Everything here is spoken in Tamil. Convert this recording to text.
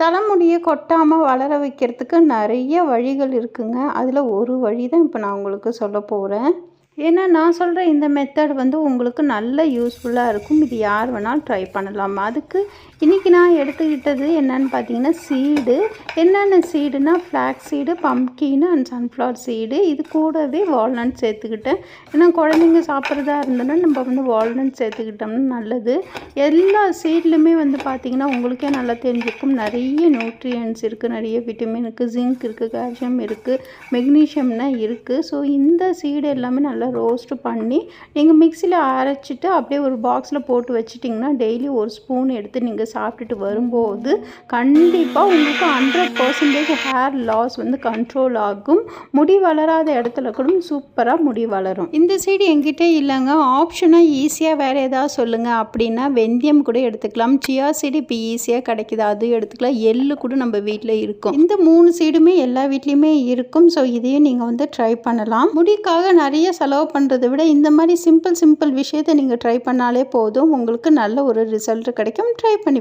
தலைமுடியை கொட்டாமல் வளர வைக்கிறதுக்கு நிறைய வழிகள் இருக்குங்க. அதில் ஒரு வழி தான் இப்போ நான் உங்களுக்கு சொல்ல போகிறேன் ஏன்னா நான் சொல்கிற இந்த மெத்தட் வந்து உங்களுக்கு நல்ல யூஸ்ஃபுல்லாக இருக்கும். இது யார் வேணாலும் ட்ரை பண்ணலாம். அதுக்கு இன்றைக்கி நான் எடுத்துக்கிட்டது என்னென்னு பார்த்தீங்கன்னா சீடு என்னென்ன சீடுனா flax seed pumpkin and sunflower seed இது கூடவே வால்நட் சேர்த்துக்கிட்டேன். ஏன்னா குழந்தைங்க சாப்பிட்றதா இருந்ததுன்னா நம்ம வந்து வால்நட் சேர்த்துக்கிட்டோம்னா நல்லது. எல்லா சீட்லையுமே வந்து பார்த்திங்கன்னா உங்களுக்கே நல்லா தெரிஞ்சிருக்கும். நிறைய நியூட்ரியன்ஸ் இருக்குது நிறைய விட்டமின் இருக்குது ஜிங்க் இருக்குது கால்சியம் இருக்குது மெக்னீஷியம்னா இருக்குது ஸோ இந்த சீடு எல்லாமே நல்லா ரோஸ்ட்டு பண்ணி நீங்கள் மிக்சியில் அரைச்சிட்டு அப்படியே ஒரு பாக்ஸில் போட்டு வச்சிட்டிங்கன்னா டெய்லி ஒரு ஸ்பூன் எடுத்து நீங்கள் சாப்பிட்டுட்டு வரும்போது கண்டிப்பாக உங்களுக்கு ஹண்ட்ரட் பர்சன்டேஜ் ஹேர் லாஸ் வந்து கண்ட்ரோல் ஆகும். முடி வளராத இடத்துல கூட சூப்பராக முடி வளரும். இந்த சைடு எங்கிட்ட இல்லைங்க. ஆப்ஷனாக ஈஸியாக வேறு ஏதாவது சொல்லுங்கள் அப்படின்னா வெந்தயம் கூட எடுத்துக்கலாம். சியா சீடு இப்போ ஈஸியாக கிடைக்கிது. அது எடுத்துக்கலாம். எள்ளு கூட நம்ம வீட்டில் இருக்கும். இந்த மூணு சீடுமே எல்லா வீட்லேயுமே இருக்கும். ஸோ இதையும் நீங்கள் வந்து ட்ரை பண்ணலாம். முடிக்காக நிறைய செலவு பண்ணுறதை விட இந்த மாதிரி சிம்பிள் சிம்பிள் விஷயத்தை நீங்கள் ட்ரை பண்ணாலே போதும். உங்களுக்கு நல்ல ஒரு ரிசல்ட் கிடைக்கும். ட்ரை பண்ணி